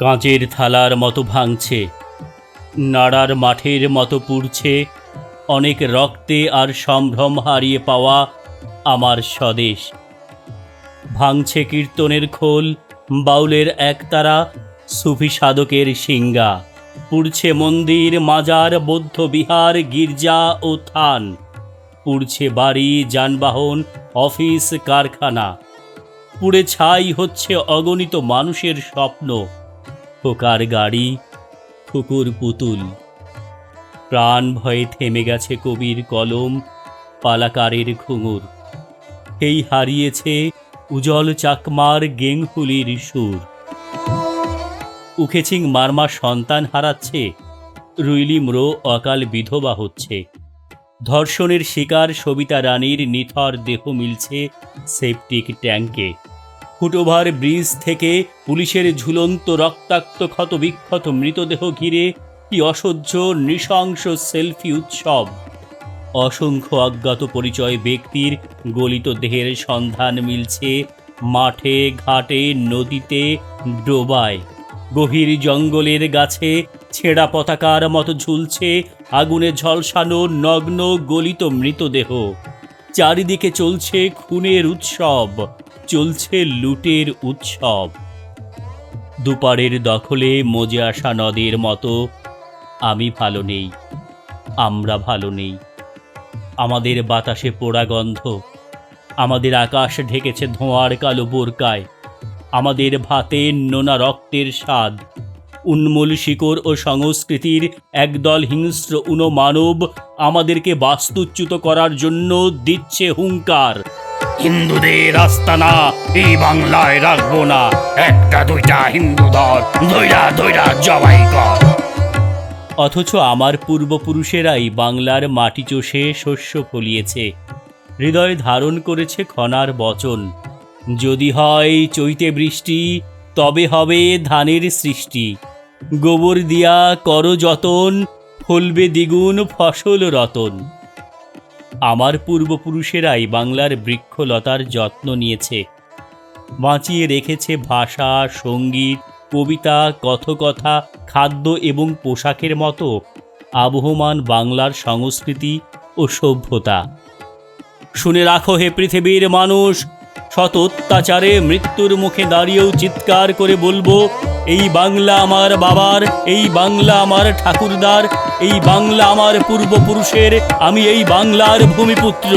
কাঁচের থালার মতো ভাঙছে, নাড়ার মাঠের মতো পুড়ছে, অনেক রক্তে আর সম্ভ্রম হারিয়ে পাওয়া আমার স্বদেশ। ভাঙছে কীর্তনের খোল, বাউলের একতারা, সুফি সাধকের সিঙ্গা পুড়ছে মন্দির, মাজার, বৌদ্ধ বিহার, গির্জা ও থান, পুড়ছে বাড়ি, যানবাহন, অফিস, কারখানা, পুড়ে ছাই হচ্ছে অগণিত মানুষের স্বপ্ন। খোকার গাড়ি কুকুর পুতুল। প্রাণ ভয়ে থেমে গেছে কবির কলম, পালাকারের ঘুঙুর। এই হারিয়েছে উজল চাকমার গেংহুলির সুর। উখেছিং মারমা সন্তান হারাচ্ছে, রুইলি ম্রো অকাল বিধবা হচ্ছে। ধর্ষণের শিকার সবিতা রানীর নিথর দেহ মিলছে সেপটিক ট্যাঙ্কে। ফুটওভার ব্রিজ থেকে পুলিশের ঝুলন্ত রক্তাক্ত ক্ষত বিক্ষত মৃতদেহ ঘিরে কি অসহ্য, নৃশংস সেলফি উৎসব। অসংখ্য অজ্ঞাত পরিচয় ব্যক্তির গলিত দেহের সন্ধান মিলছে মাঠে, ঘাটে, নদীতে, ডোবায়। গভীর জঙ্গলের গাছে ছেঁড়া পতাকার মতো ঝুলছে আগুনে ঝলসানো নগ্ন গলিত মৃতদেহ। চারিদিকে চলছে খুনের উৎসব। চলছে লুটের উৎসব। দুপারের দখলে মজে আসা নদীর মতো, আমি ভালো নেই, আমরা ভালো নেই। আমাদের বাতাসে পোড়া গন্ধ, আমাদের আকাশ ঢেকেছে ধোঁয়ার কালো বোরকায়, আমাদের ভাতে নোনা রক্তের স্বাদ, উন্মূল শিকড় ও সংস্কৃতির একদল হিংস্র উনমানব আমাদেরকে বাস্তুচ্যুত করার জন্য দিচ্ছে হুঙ্কার। হিন্দুদের আস্তানা এই বাংলায় রাখব না। একটা, দুইটা হিন্দু ধর দইরা দইরা জবাই কর। অথচ আমার পূর্বপুরুষেরাই বাংলার মাটি চষে শস্য ফলিয়েছে। হৃদয় ধারণ করেছে খনার বচন। যদি হয় চৈতে বৃষ্টি, তবে হবে ধানের সৃষ্টি। গোবর দিয়া কর যতন, ফলবে দ্বিগুণ ফসল রতন। আমার পূর্বপুরুষেরাই বাংলার বৃক্ষলতার যত্ন নিয়েছে। বাঁচিয়ে রেখেছে ভাষা, সংগীত, কবিতা, কথকথা, খাদ্য এবং পোশাকের মতো আবহমান বাংলার সংস্কৃতি ও সভ্যতা। শুনে রাখো হে পৃথিবীর মানুষ শত অত্যাচারে মৃত্যুর মুখে দাঁড়িয়েও চিৎকার করে বলব, এই বাংলা আমার বাবার, এই বাংলা আমার ঠাকুরদার, এই বাংলা আমার পূর্বপুরুষের, আমি এই বাংলার ভূমিপুত্র।